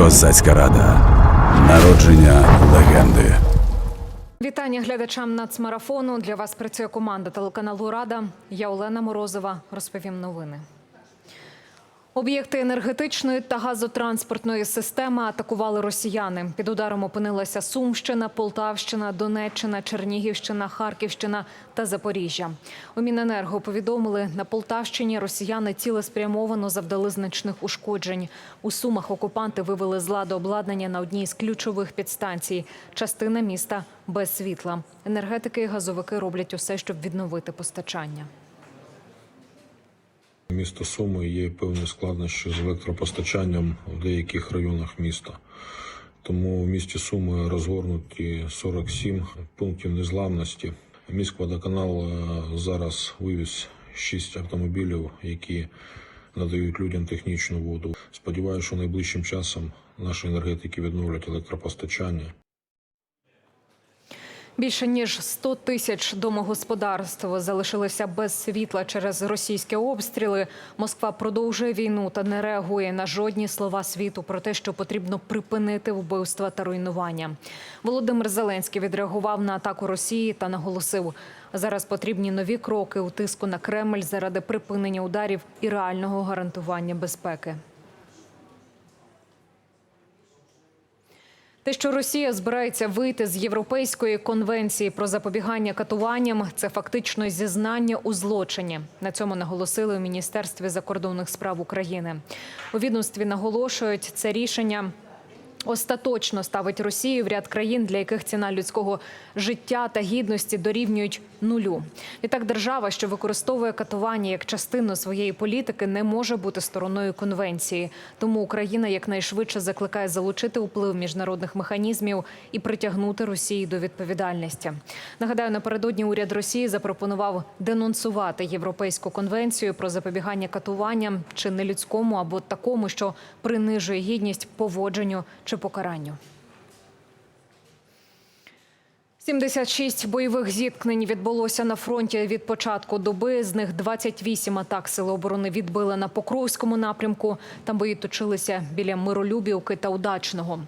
Козацька рада. Народження легенди. Вітання глядачам нацмарафону. Для вас працює команда телеканалу Рада. Я Олена Морозова. Розповім новини. Об'єкти енергетичної та газотранспортної системи атакували росіяни. Під ударом опинилася Сумщина, Полтавщина, Донеччина, Чернігівщина, Харківщина та Запоріжжя. У Міненерго повідомили, на Полтавщині росіяни цілеспрямовано завдали значних ушкоджень. У Сумах окупанти вивели з ладу обладнання на одній з ключових підстанцій. Частина міста без світла. Енергетики і газовики роблять усе, щоб відновити постачання. Місто Суми є певні складнощі з електропостачанням в деяких районах міста. Тому в місті Суми розгорнуті 47 пунктів незламності. Міськводоканал е, зараз вивіз 6 автомобілів, які надають людям технічну воду. Сподіваюся, що найближчим часом наші енергетики відновлять електропостачання. Більше ніж 100 тисяч домогосподарств залишилися без світла через російські обстріли. Москва продовжує війну та не реагує на жодні слова світу про те, що потрібно припинити вбивства та руйнування. Володимир Зеленський відреагував на атаку Росії та наголосив: зараз потрібні нові кроки у тиску на Кремль заради припинення ударів і реального гарантування безпеки. Те, що Росія збирається вийти з Європейської конвенції про запобігання катуванням, це фактично зізнання у злочині. На цьому наголосили у Міністерстві закордонних справ України. У відомстві наголошують це рішення. Остаточно ставить Росію в ряд країн, для яких ціна людського життя та гідності дорівнюють нулю. Відтак, держава, що використовує катування як частину своєї політики, не може бути стороною конвенції. Тому Україна якнайшвидше закликає залучити вплив міжнародних механізмів і притягнути Росію до відповідальності. Нагадаю, напередодні уряд Росії запропонував денонсувати європейську конвенцію про запобігання катуванням чи нелюдському або такому, що принижує гідність поводженню чи покаранню. 76 бойових зіткнень відбулося на фронті від початку доби. З них 28 атак сили оборони відбили на Покровському напрямку. Там бої точилися біля Миролюбівки та Удачного.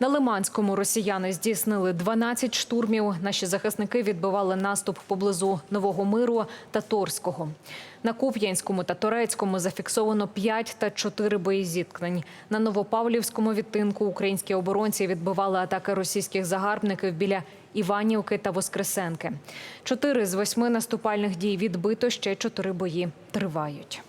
На Лиманському росіяни здійснили 12 штурмів. Наші захисники відбивали наступ поблизу Нового Миру та Торського. На Куп'янському та Торецькому зафіксовано 5 та 4 бої зіткнень. На Новопавлівському відтинку українські оборонці відбивали атаки російських загарбників біля Іванівки та Воскресенки. Чотири з восьми наступальних дій відбито, ще чотири бої тривають.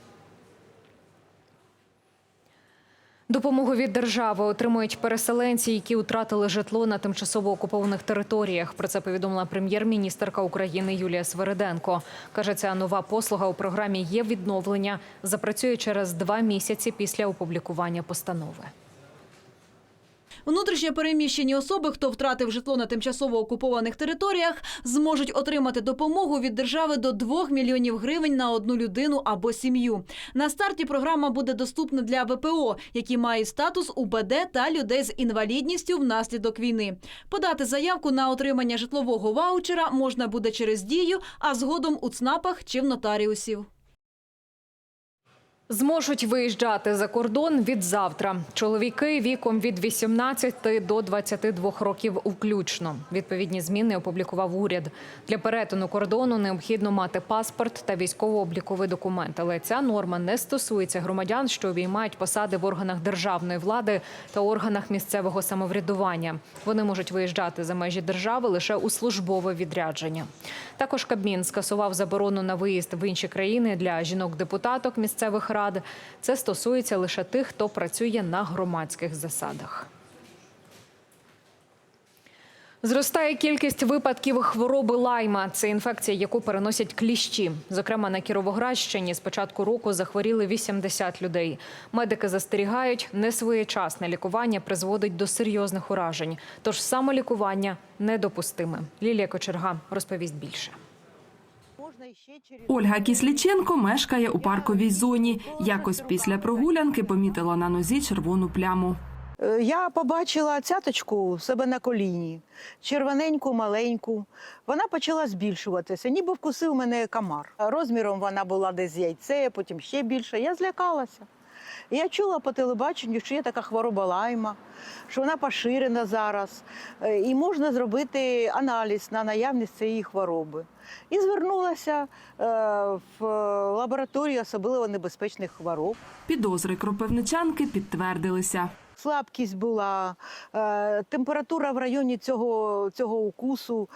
Допомогу від держави отримують переселенці, які втратили житло на тимчасово окупованих територіях. Про це повідомила прем'єр-міністерка України Юлія Свериденко. Каже, ця нова послуга у програмі є відновлення. Запрацює через два місяці після опублікування постанови. Внутрішньо переміщені особи, хто втратив житло на тимчасово окупованих територіях, зможуть отримати допомогу від держави до 2 мільйонів гривень на одну людину або сім'ю. На старті програма буде доступна для ВПО, які мають статус УБД та людей з інвалідністю внаслідок війни. Подати заявку на отримання житлового ваучера можна буде через дію, а згодом у ЦНАПах чи в нотаріусів. Зможуть виїжджати за кордон від завтра. Чоловіки віком від 18 до 22 років включно. Відповідні зміни опублікував уряд. Для перетину кордону необхідно мати паспорт та військово-обліковий документ. Але ця норма не стосується громадян, що обіймають посади в органах державної влади та органах місцевого самоврядування. Вони можуть виїжджати за межі держави лише у службове відрядження. Також Кабмін скасував заборону на виїзд в інші країни для жінок-депутаток місцевих рад. Це стосується лише тих, хто працює на громадських засадах. Зростає кількість випадків хвороби лайма. Це інфекція, яку переносять кліщі. Зокрема, на Кіровоградщині з початку року захворіли 80 людей. Медики застерігають, несвоєчасне лікування призводить до серйозних уражень. Тож самолікування недопустиме. Лілія Кочерга розповість більше. Ольга Кісліченко мешкає у парковій зоні. Якось після прогулянки помітила на нозі червону пляму. Е, Я побачила цяточку себе на коліні, червоненьку, маленьку. Вона почала збільшуватися, ніби вкусив мене комар. Розміром вона була десь яйце, потім ще більше. Я злякалася. І я чула по телебаченню, що є така хвороба лайма, що вона поширена зараз, е, і можна зробити аналіз на наявність цієї хвороби. І звернулася е, в лабораторію особливо небезпечних хвороб. Підозри кропивничанки підтвердилися. Слабкість була, е, температура в районі цього, цього укусу,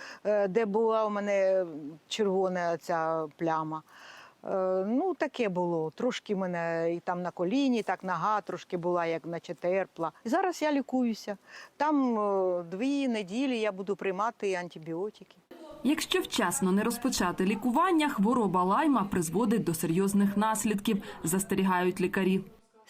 де була у мене червона ця пляма. Е, Ну, таке було. Трошки мене і там на коліні, так нога трошки була, як наче терпла. І зараз я лікуюся. Там е, дві неділі я буду приймати антибіотики. Якщо вчасно не розпочати лікування, хвороба лайма призводить до серйозних наслідків, застерігають лікарі.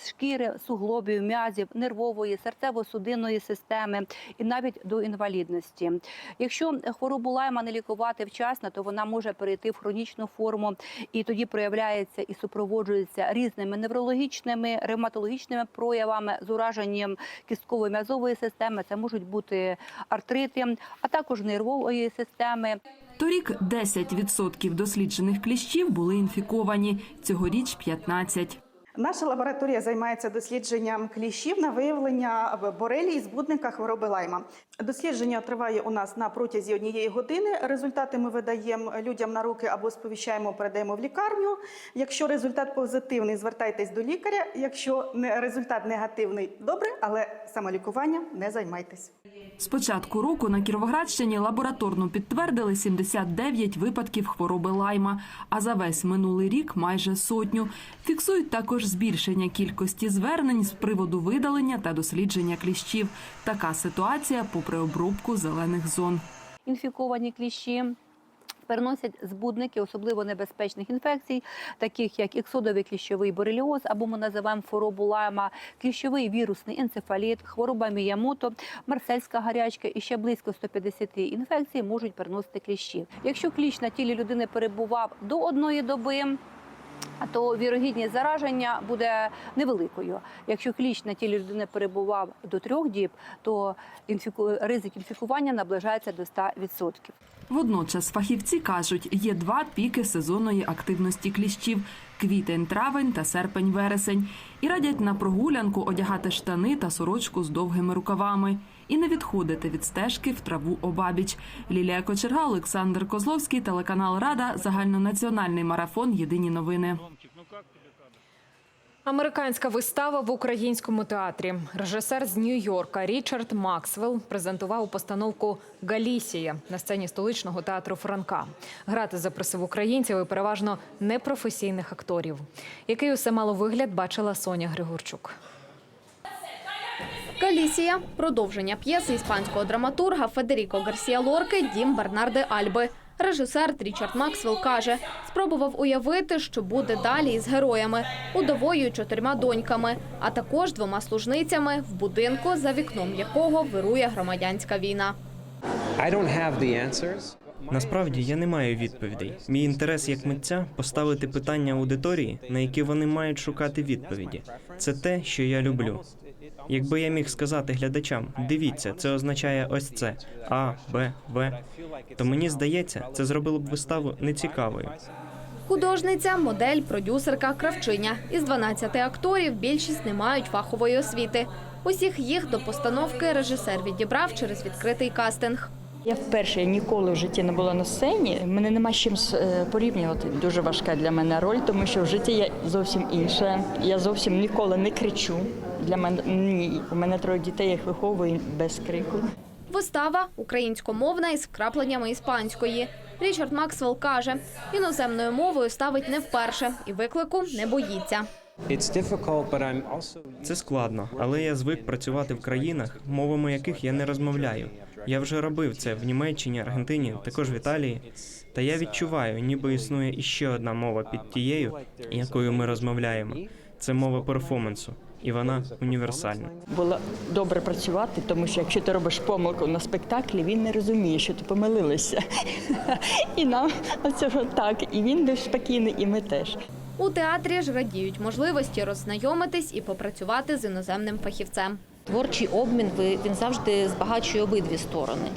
Шкіри, суглобів, м'язів, нервової, серцево-судинної системи і навіть до інвалідності. Якщо хворобу лайма не лікувати вчасно, то вона може перейти в хронічну форму і тоді проявляється і супроводжується різними неврологічними, ревматологічними проявами з ураженням кістково-м'язової системи. Це можуть бути артрити, а також нервової системи. Торік 10% досліджених кліщів були інфіковані, цьогоріч 15%. Наша лабораторія займається дослідженням кліщів на виявлення борелії збудника хвороби лайма. Дослідження триває у нас на протязі однієї години. Результати ми видаємо людям на руки або сповіщаємо, передаємо в лікарню. Якщо результат позитивний, звертайтесь до лікаря. Якщо результат негативний, добре, але самолікування не займайтесь. З початку року на Кіровоградщині лабораторно підтвердили 79 випадків хвороби лайма, а за весь минулий рік майже сотню. Фіксують також збільшення кількості звернень з приводу видалення та дослідження кліщів. Така ситуація попри обробку зелених зон. інфіковані кліщі. Переносять збудники особливо небезпечних інфекцій, таких як іксодовий кліщовий бореліоз, або ми називаємо хворобу лайма, кліщовий вірусний енцефаліт, хвороба міямото, марсельська гарячка і ще близько 150 інфекцій можуть переносити кліщі. Якщо кліщ на тілі людини перебував до одної доби, то вірогідність зараження буде невеликою. Якщо кліщ на тілі людини перебував до трьох діб, то інфіку... ризик інфікування наближається до 100%. Водночас фахівці кажуть, є два піки сезонної активності кліщів: квітень-травень та серпень-вересень. І радять на прогулянку одягати штани та сорочку з довгими рукавами і не відходити від стежки в траву обабіч. Лілія Кочерга, Олександр Козловський, телеканал Рада, загальнонаціональний марафон. Єдині новини. Американська вистава в українському театрі. Режисер з Нью-Йорка Річард Максвелл презентував постановку Галісія на сцені столичного театру Франка. Грати запросив українців і переважно непрофесійних акторів. Який усе мало вигляд бачила Соня Григорчук. Галісія продовження п'єси іспанського драматурга Федеріко Гарсія Лорки Дім Бернарде Альби. Режисер Річард Максвелл каже, спробував уявити, що буде далі із героями, удовою чотирма доньками, а також двома служницями в будинку, за вікном якого вирує громадянська війна. Насправді я не маю відповідей. Мій інтерес як митця поставити питання аудиторії, на які вони мають шукати відповіді. Це те, що я люблю. Якби я міг сказати глядачам, дивіться, це означає ось це А, Б, В, то мені здається, це зробило б виставу нецікавою. Художниця, модель, продюсерка, кравчиня. Із 12 акторів більшість не мають фахової освіти. Усіх їх до постановки режисер відібрав через відкритий кастинг. Я вперше ніколи в житті не була на сцені. Мене нема з чим е, порівнювати. Дуже важка для мене роль, тому що в житті я зовсім інша. Я зовсім ніколи не кричу. Для мене ні. У мене троє дітей, я їх виховую без крику. Вистава українськомовна із вкрапленнями іспанської. Річард Максвелл каже, іноземною мовою ставить не вперше і виклику не боїться. It's difficult, but I'm also Це складно, але я звик працювати в країнах, мовами яких я не розмовляю. Я вже робив це в Німеччині, Аргентині, також в Італії. Та я відчуваю, ніби існує іще одна мова під тією, якою ми розмовляємо. Це мова перформансу, і вона універсальна. Було добре працювати, тому що якщо ти робиш помилку на спектаклі, він не розуміє, що ти помилилася. І нам цього так. І він більш спокійний, і ми теж. У театрі ж радіють можливості роззнайомитись і попрацювати з іноземним фахівцем. Творчий обмін ви- він завжди збагачує обидві сторони.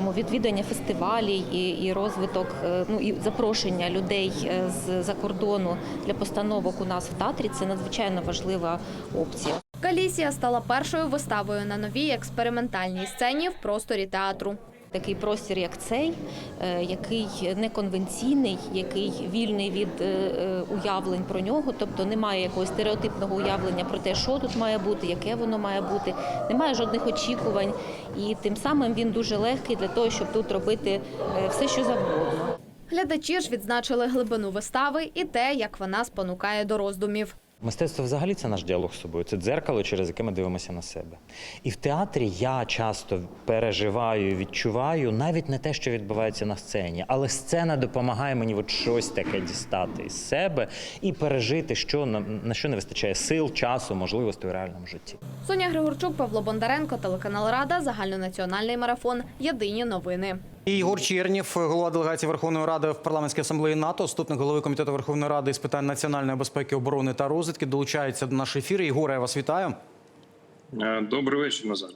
Тому відвідання фестивалів і, і розвиток, е, ну і запрошення людей е, з-за кордону для постановок у нас в Татрі це надзвичайно важлива опція. Калісія стала першою виставою на новій експериментальній сцені в просторі театру. Такий простір, як цей, е, який неконвенційний, який вільний від е, е, уявлень про нього, тобто немає якогось стереотипного уявлення про те, що тут має бути, яке воно має бути, немає жодних очікувань, і тим самим він дуже легкий для того, щоб тут робити все, що завгодно. Глядачі ж відзначили глибину вистави і те, як вона спонукає до роздумів. Мистецтво взагалі це наш діалог з собою, це дзеркало, через яке ми дивимося на себе. І в театрі я часто переживаю, відчуваю навіть не те, що відбувається на сцені, але сцена допомагає мені от щось таке дістати із себе і пережити, що на, що не вистачає сил, часу, можливостей у реальному житті. Соня Григорчук, Павло Бондаренко, телеканал Рада, загальнонаціональний марафон. Єдині новини. Ігор Чернєв, голова делегації Верховної Ради в парламентській асамблеї НАТО, заступник голови комітету Верховної Ради з питань національної безпеки, оборони та розвідки, долучається до нашої ефіру. Ігоре, я вас вітаю. Добрий вечір, Назар.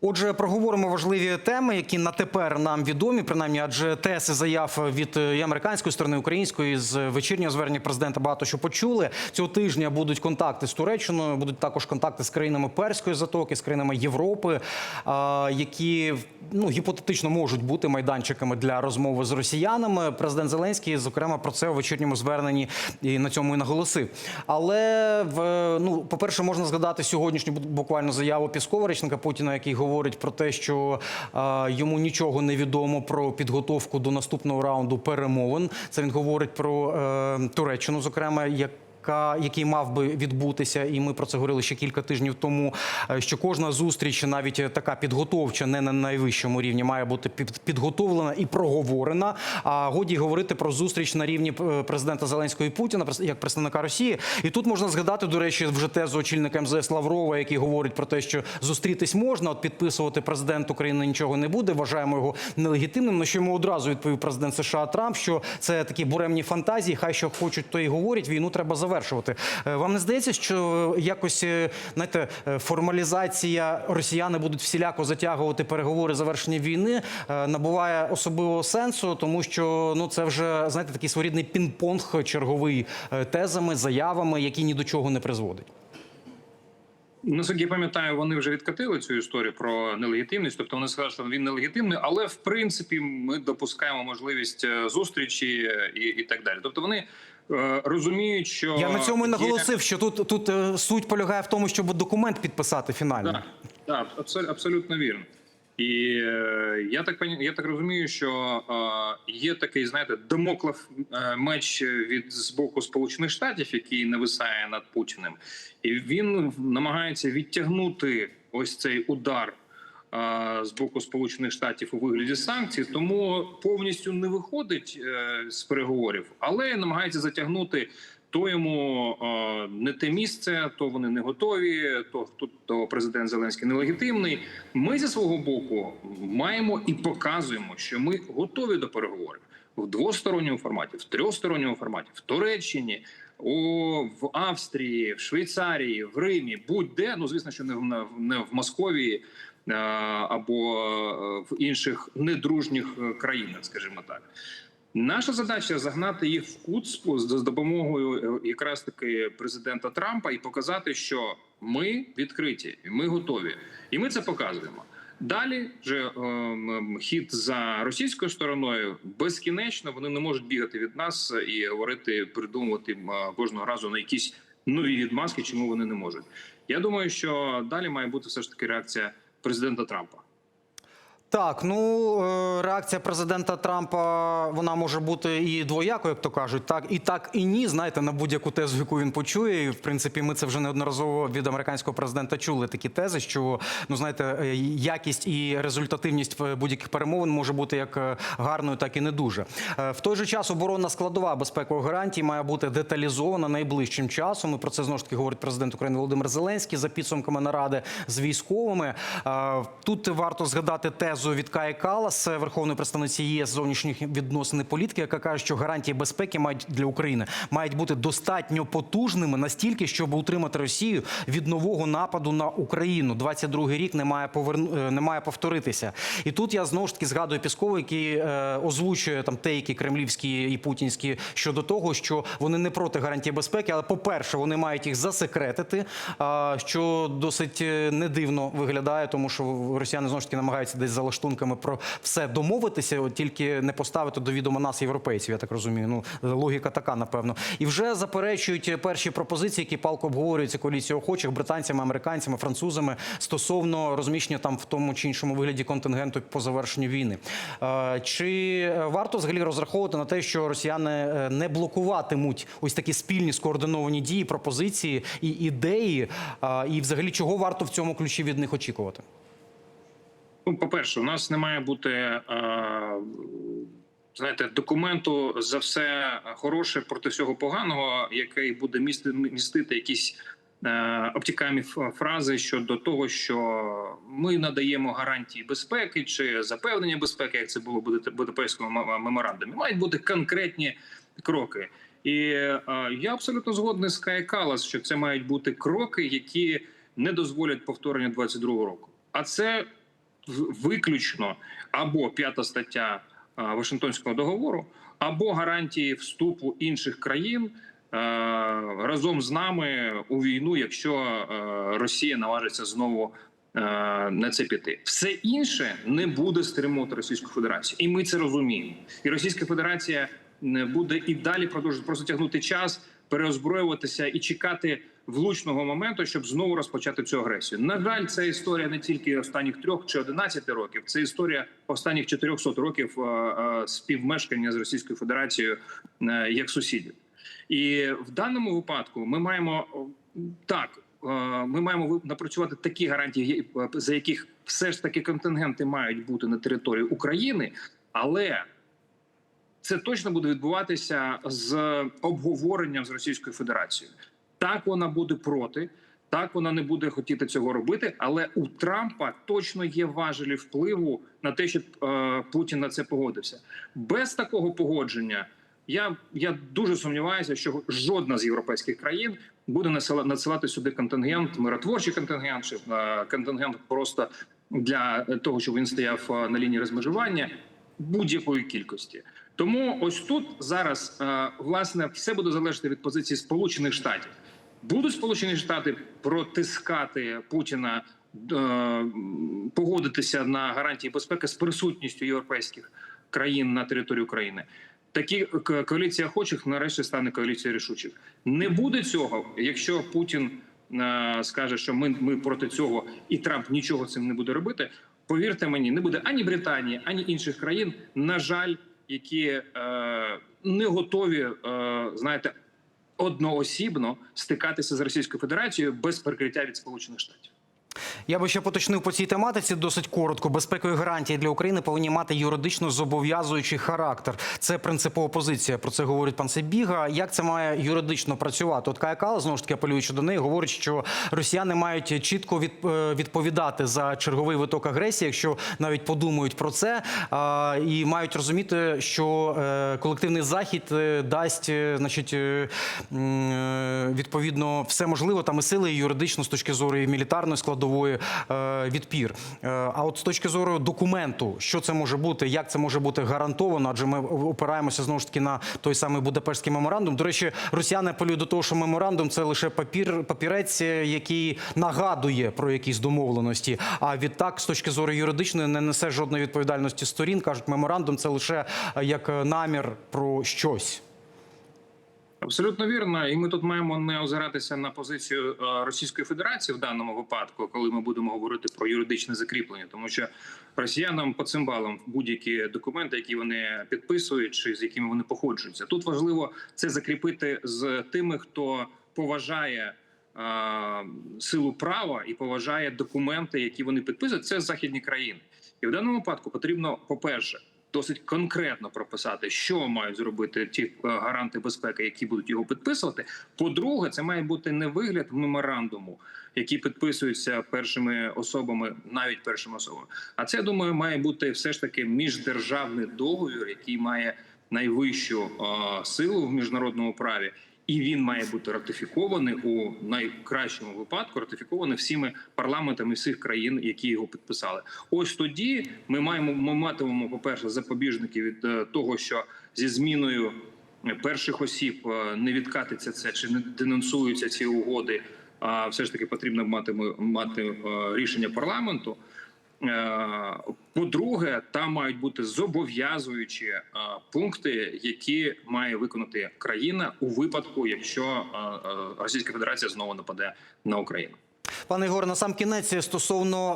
Отже, проговоримо важливі теми, які на тепер нам відомі, принаймні, адже теси заяв від е, і американської сторони, української з вечірнього звернення президента багато що почули. Цього тижня будуть контакти з Туреччиною, будуть також контакти з країнами Перської затоки, з країнами Європи, а, які ну гіпотетично можуть бути майданчиками для розмови з росіянами. Президент Зеленський, зокрема, про це у вечірньому зверненні і на цьому і наголосив. Але в ну, по перше, можна згадати сьогоднішню буквально заяву Піскова, речника Путіна, який говорить про те, що е, йому нічого не відомо про підготовку до наступного раунду перемовин. Це він говорить про е, Туреччину, зокрема, як. Яка- Який мав би відбутися, і ми про це говорили ще кілька тижнів тому. е, Що кожна зустріч, навіть така підготовча, не на найвищому рівні, має бути під- підготовлена і проговорена. А годі говорити про зустріч на рівні е, президента Зеленського і Путіна, як представника Росії. І тут можна згадати, до речі, вже тезу очільника МЗС Лаврова, який говорить про те, що зустрітись можна, от підписувати президент України нічого не буде. Вважаємо його нелегітимним. На що йому одразу відповів президент США Трамп, що це такі буремні фантазії. Хай що хочуть, то і говорять. Війну треба завершувати. Е, Вам не здається, що якось е, знаєте, е, формалізація росіяни будуть всіляко затягувати переговори завершення війни, е, набуває особливого сенсу, тому що ну це вже знаєте такий своєрідний пінг-понг черговий е, тезами, заявами, які ні до чого не призводить. Наскільки я пам'ятаю, вони вже відкатили цю історію про нелегітимність. Тобто вони сказали, що він нелегітимний, але в принципі ми допускаємо можливість е, зустрічі е, і, і так далі. Тобто вони е, розуміють, що Я на цьому і є- наголосив, що тут тут е, суть полягає в тому, щоб документ підписати фінально. Так, так, абсолютно, абсолютно вірно. І е, я так я так розумію, що е, є такий, знаєте, домоклов е, меч від з боку Сполучених Штатів, який нависає над Путіним, і він намагається відтягнути ось цей удар е, з боку Сполучених Штатів у вигляді санкцій, тому повністю не виходить е, з переговорів, але намагається затягнути. То йому не те місце, то вони не готові. То тут то президент Зеленський нелегітимний. Ми зі свого боку маємо і показуємо, що ми готові до переговорів в двосторонньому форматі, в трьохсторонньому форматі, в Туреччині, у в Австрії, в Швейцарії, в Римі, будь-де. Ну звісно, що не в не в- Московії або е, в інших недружніх е, країнах, скажімо так. Наша задача загнати їх в кут з допомогою е, якраз таки президента Трампа і показати, що ми відкриті, ми готові, і ми це показуємо. Далі вже ем, хід за російською стороною безкінечно вони не можуть бігати від нас і говорити, придумувати кожного разу на якісь нові відмазки, чому вони не можуть. Я думаю, що далі має бути все ж таки реакція президента Трампа. Так, ну е, реакція президента Трампа вона може бути і двоякою, як то кажуть, так і так, і ні. Знаєте, на будь-яку тезу, яку він почує. І в принципі, ми це вже неодноразово від американського президента чули такі тези, що ну знаєте, е, якість і результативність в будь-яких перемовин може бути як е, гарною, так і не дуже. Е, В той же час оборонна складова безпекових гарантій має бути деталізована найближчим часом. І про це знову ж таки говорить президент України Володимир Зеленський за підсумками наради з військовими. Е, Тут варто згадати тезу. Тезу від Каї Калас, верховної представниці ЄС зовнішніх відносин і політики, яка каже, що гарантії безпеки мають для України мають бути достатньо потужними настільки, щоб утримати Росію від нового нападу на Україну. 22-й рік не має поверну е, не має повторитися. І тут я знову ж таки згадую Піскову, який е, озвучує там тейки кремлівські і путінські щодо того, що вони не проти гарантії безпеки, але по-перше, вони мають їх засекретити, а, що досить е, не дивно виглядає, тому що росіяни знову ж таки намагаються десь за лаштунками про все домовитися, тільки не поставити до відома нас, європейців. Я так розумію. Ну логіка така, напевно. І вже заперечують перші пропозиції, які палко обговорюються коаліцією охочих британцями, американцями, французами стосовно розміщення там в тому чи іншому вигляді контингенту по завершенню війни. Е, Чи варто взагалі розраховувати на те, що росіяни е, не блокуватимуть ось такі спільні скоординовані дії, пропозиції і ідеї? І взагалі чого варто в цьому ключі від них очікувати? Ну, по-перше, у нас не має бути е, знаєте, документу за все хороше проти всього поганого, який буде містити, містити якісь е, обтікамі фрази щодо того, що ми надаємо гарантії безпеки чи запевнення безпеки, як це було в Будапе- Будапештському меморандумі. Мають бути конкретні кроки. І е, я абсолютно згодний з Кая Калас, що це мають бути кроки, які не дозволять повторення 22-го року. А це виключно або п'ята стаття е, Вашингтонського договору, або гарантії вступу інших країн е, разом з нами у війну, якщо е, Росія наважиться знову на це піти. Все інше не буде стримувати Російську Федерацію, і ми це розуміємо. І Російська Федерація буде і далі продовжувати просто тягнути час, переозброюватися і чекати влучного моменту, щоб знову розпочати цю агресію. На жаль, це історія не тільки останніх трьох чи одинадцяти років, це історія останніх 400 років е, е, співмешкання з Російською Федерацією е, як сусідів. І в даному випадку ми маємо так. Ми маємо напрацювати такі гарантії, за яких все ж таки контингенти мають бути на території України, але це точно буде відбуватися з обговоренням з Російською Федерацією. Так вона буде проти, так вона не буде хотіти цього робити. Але у Трампа точно є важелі впливу на те, щоб е, Путін на це погодився. Без такого погодження я, я дуже сумніваюся, що жодна з європейських країн буде надсилати сюди контингент, миротворчий контингент, чи е, контингент просто для того, щоб він стояв е, на лінії розмежування будь-якої кількості. Тому ось тут зараз е, власне все буде залежати від позиції Сполучених Штатів. Будуть Сполучені Штати протискати Путіна, е, погодитися на гарантії безпеки з присутністю європейських країн на території України. Такі коаліція охочих нарешті стане коаліцією рішучих. Не буде цього, якщо Путін е, скаже, що ми, ми проти цього, і Трамп нічого цим не буде робити. Повірте мені, не буде ані Британії, ані інших країн, на жаль, які е, не готові, е, знаєте, одноосібно стикатися з Російською Федерацією без прикриття від Сполучених Штатів. Я би ще поточнив по цій тематиці досить коротко. Безпекові гарантії для України повинні мати юридично зобов'язуючий характер. Це принципова позиція. Про це говорить пан Себіга. Як це має юридично працювати? От Кая знову ж таки апелюючи до неї, говорить, що росіяни мають чітко е, відповідати за черговий виток агресії, якщо навіть подумають про це, а, і мають розуміти, що е, колективний захід е, дасть, е, значить, е, е, відповідно все можливо там і сили, і юридично з точки зору і мілітарної складової е, відпір. Е, А от з точки зору документу, що це може бути, як це може бути гарантовано, адже ми опираємося знову ж таки на той самий Будапештський меморандум. До речі, росіяни апелюють до того, що меморандум це лише папір, папірець, е, який нагадує про якісь домовленості. А відтак, з точки зору юридичної, не несе жодної відповідальності сторін. кажуть, меморандум це лише як намір про щось. Абсолютно вірно, і ми тут маємо не озиратися на позицію е, Російської Федерації в даному випадку, коли ми будемо говорити про юридичне закріплення, тому що росіянам по цим балам будь-які документи, які вони підписують, чи з якими вони походжуються. Тут важливо це закріпити з тими, хто поважає е, силу права і поважає документи, які вони підписують. Це західні країни, і в даному випадку потрібно, по перше, досить конкретно прописати, що мають зробити ті е, гаранти безпеки, які будуть його підписувати. По-друге, це має бути не вигляд меморандуму, який підписується першими особами, навіть першими особами. А це думаю, має бути все ж таки міждержавний договір, який має найвищу е, силу в міжнародному праві. І він має бути ратифікований у найкращому випадку, ратифікований всіми парламентами всіх країн, які його підписали. Ось тоді ми маємо ми матимемо, по перше, запобіжники від е, того, що зі зміною перших осіб е, не відкатиться це чи не денонсуються ці угоди. А все ж таки потрібно мати мати е, рішення парламенту. Е, По-друге, там мають бути зобов'язуючі е, пункти, які має виконати країна у випадку, якщо е, Російська Федерація знову нападе на Україну. Пане Ігоре, на сам кінець стосовно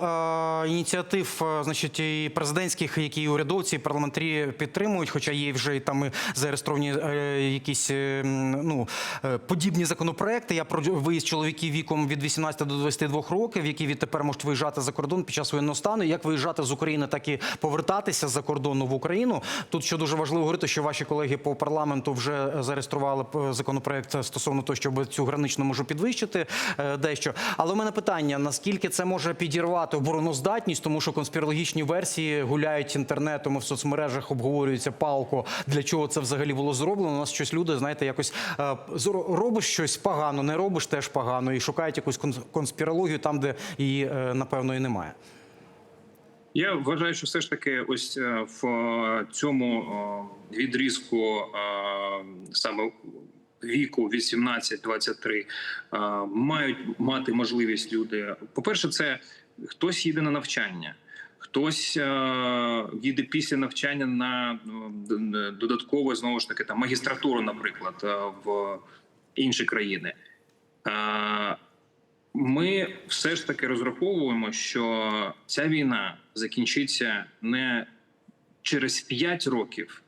е, ініціатив, е, значить, і президентських, які і урядовці, і парламентарі підтримують, хоча є вже і там і зареєстровані е, якісь е, ну, е, подібні законопроекти. Я про виїзд чоловіків віком від 18 до 22 років, які відтепер можуть виїжджати за кордон під час воєнного стану. Як виїжджати з України, так і повертатися за кордону в Україну. Тут що дуже важливо говорити, що ваші колеги по парламенту вже зареєстрували е, законопроект стосовно того, щоб цю граничну можу підвищити дещо. Але у мене питання: наскільки це може підірвати обороноздатність, тому що конспірологічні версії гуляють інтернетом і в соцмережах, обговорюються палко, для чого це взагалі було зроблено. У нас щось люди, знаєте, якось е, робиш щось погано, не робиш теж погано, і шукають якусь конс- конспірологію там, де її е, напевно і немає. Я вважаю, що все ж таки, ось е, в цьому відрізку саме віку 18-23 е, мають мати можливість люди. По перше, це хтось їде на навчання. Хтось їде після навчання на е, додатково знову ж таки там магістратуру, наприклад, в інші країни. Ми все ж таки розраховуємо, що ця війна закінчиться не через 5 років,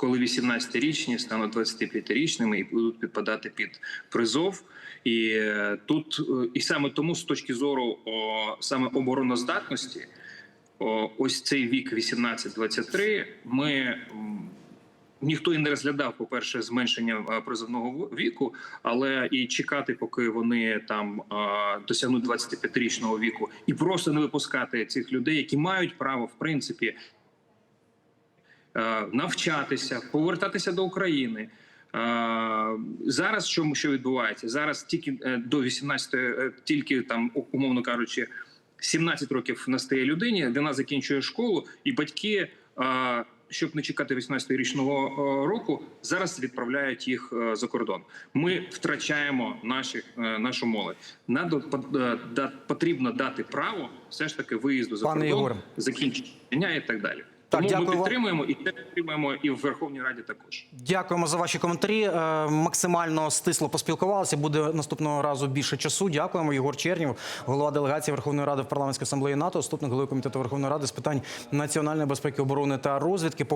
коли 18-річні стануть 25-річними і будуть підпадати під призов. І е, тут е, і саме тому, з точки зору о, саме обороноздатності, о, ось цей вік 18-23, ми ніхто і не розглядав, по перше, зменшення е, призовного віку, але і чекати, поки вони там досягнуть 25-річного віку, і просто не випускати цих людей, які мають право в принципі навчатися, повертатися до України. Е, Зараз що, що відбувається? Зараз тільки е, до 18, е, тільки там умовно кажучи, 17 років настає людині, вона закінчує школу, і батьки, е, щоб не чекати 18-річного е, року, зараз відправляють їх е, за кордон. Ми втрачаємо наших е, нашу молодь. Надо по- е, потрібно дати право все ж таки виїзду за Пане кордон, закінчення і так далі. Так, Тому дякую ми підтримуємо і це підтримуємо і в Верховній Раді також. Дякуємо за ваші коментарі. Е, Максимально стисло поспілкувалися. Буде наступного разу більше часу. Дякуємо. Єгор Чернів, голова делегації Верховної Ради в парламентській асамблеї НАТО, заступник голови комітету Верховної Ради з питань національної безпеки, оборони та розвідки.